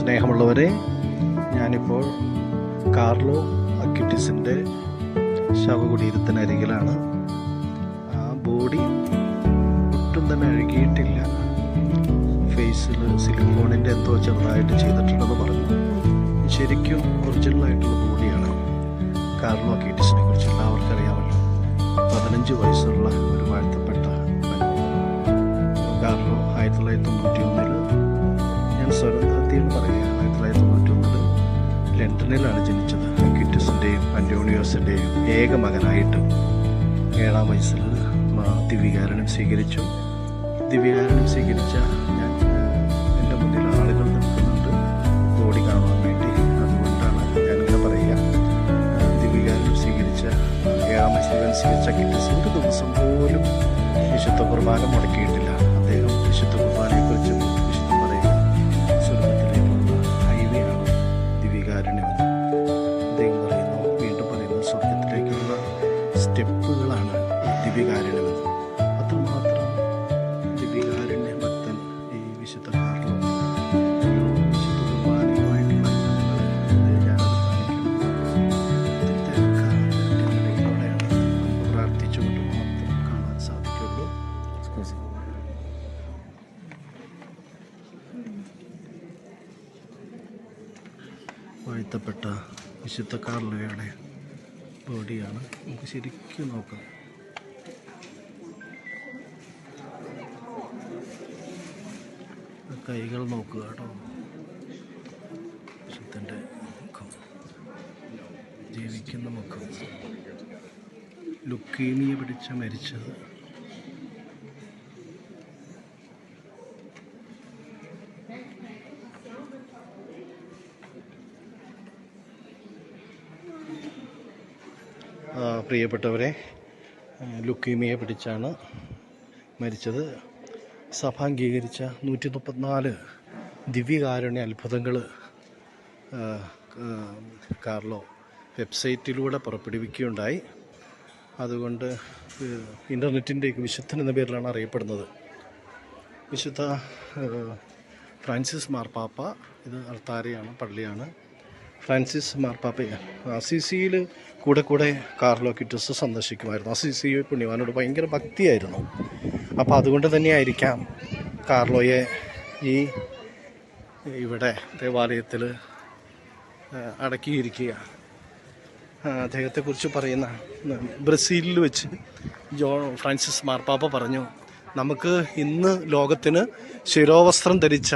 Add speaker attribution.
Speaker 1: സ്നേഹമുള്ളവരെ ഞാനിപ്പോൾ കാർലോ അക്യൂട്ടിസിന്റെ ശവകുടീരത്തിനരികിലാണ്. ആ ബോഡി ഒട്ടും തന്നെ അഴുകിയിട്ടില്ല. ഫേസിൽ സിലിക്കോണിന്റെ എന്തോ ചെറുതായിട്ട് ചെയ്തിട്ടുണ്ടെന്ന് പറഞ്ഞു. ശരിക്കും ഒറിജിനൽ ആയിട്ടുള്ള ബോഡിയാണ് കാർലോ അക്യൂട്ടിസിനെ കുറിച്ച് എല്ലാവർക്കും അറിയാമല്ലോ പതിനഞ്ച് വയസ്സുള്ള ഒരു വാഴ്ത്തപ്പെട്ട കാർലോ ആയിരത്തി തൊള്ളായിരത്തി തൊണ്ണൂറ്റി ഒന്നിൽ ഞാൻ പറയുക ആയിരത്തി തൊള്ളായിരത്തി തൊണ്ണൂറ്റി ഒന്നിൽ ലണ്ടനിലാണ് ജനിച്ചത്. ക്വിറ്റസിന്റെയും അന്റോണിയോസിന്റെയും ഏക മകനായിട്ട് ഏഴാം വയസ്സിൽ ദിവ്യകാരണം സ്വീകരിച്ചു. ദിവ്യകാരണം സ്വീകരിച്ച ഞാൻ എന്റെ മുന്നിൽ ആളുകൾ നിൽക്കുന്നുണ്ട്. ബോഡി കാണാൻ വേണ്ടി അതുകൊണ്ടാണ് ഞാനിങ്ങനെ പറയുക. ദിവ്യകാരണം സ്വീകരിച്ച ഏഴാം വയസ്സിൽ സ്വീകരിച്ച ക്വിറ്റസ് ഒരു ദിവസം പോലും വിശുദ്ധ കുർബാന മുടക്കിയിട്ടില്ല. അദ്ദേഹം വിശുദ്ധ കുർബാനയെക്കുറിച്ച് സ്റ്റെപ്പുകളാണ് ദിവ്യകാരുണ്യമെന്ന് അത്രമാത്രം ദിവ്യകാരുണ്യ ഭക്തൻ ഈ വിശുദ്ധ മാത്രം കാണാൻ വാഴ്ത്തപ്പെട്ട വിശുദ്ധ കാർലോയുടെ ബോഡിയാണ് നമുക്ക് ശരിക്കും നോക്കാം. കൈകൾ നോക്കുക കേട്ടോ. ശുദ്ധന്റെ മുഖം. ജീവിക്കുന്ന മുഖം. ലുക്കീമിയ പിടിച്ച് മരിച്ചത്. പ്രിയപ്പെട്ടവരെ ലുക്കീമിയെ പിടിച്ചാണ് മരിച്ചത്. സഭ അംഗീകരിച്ച നൂറ്റി മുപ്പത്തിനാല് ദിവ്യകാരുണ്യ അത്ഭുതങ്ങൾ കാർലോ വെബ്സൈറ്റിലൂടെ പുറപ്പെടുവിക്കുകയുണ്ടായി. അതുകൊണ്ട് ഇന്റർനെറ്റിന്റെ വിശുദ്ധൻ എന്ന പേരിലാണ് അറിയപ്പെടുന്നത്. വിശുദ്ധ ഫ്രാൻസിസ് മാർപ്പാപ്പ ഇത് അർത്താരയാണ് പള്ളിയാണ്. ഫ്രാൻസിസ് മാർപ്പാപ്പയെ അസിസിയിൽ കൂടെ കൂടെ കാർലോ കിറ്റസ് സന്ദർശിക്കുമായിരുന്നു. അസിസി പുണ്യവാനോട് ഭയങ്കര ഭക്തിയായിരുന്നു. അപ്പോൾ അതുകൊണ്ട് തന്നെയായിരിക്കാം കാർലോയെ ഈ ഇവിടെ ദേവാലയത്തിൽ അടക്കിയിരിക്കുക. അദ്ദേഹത്തെക്കുറിച്ച് പറയുന്ന ബ്രസീലിൽ വെച്ച് ജോ ഫ്രാൻസിസ് മാർപ്പാപ്പ പറഞ്ഞു നമുക്ക് ഇന്ന് ലോകത്തിന് ശിരോവസ്ത്രം ധരിച്ച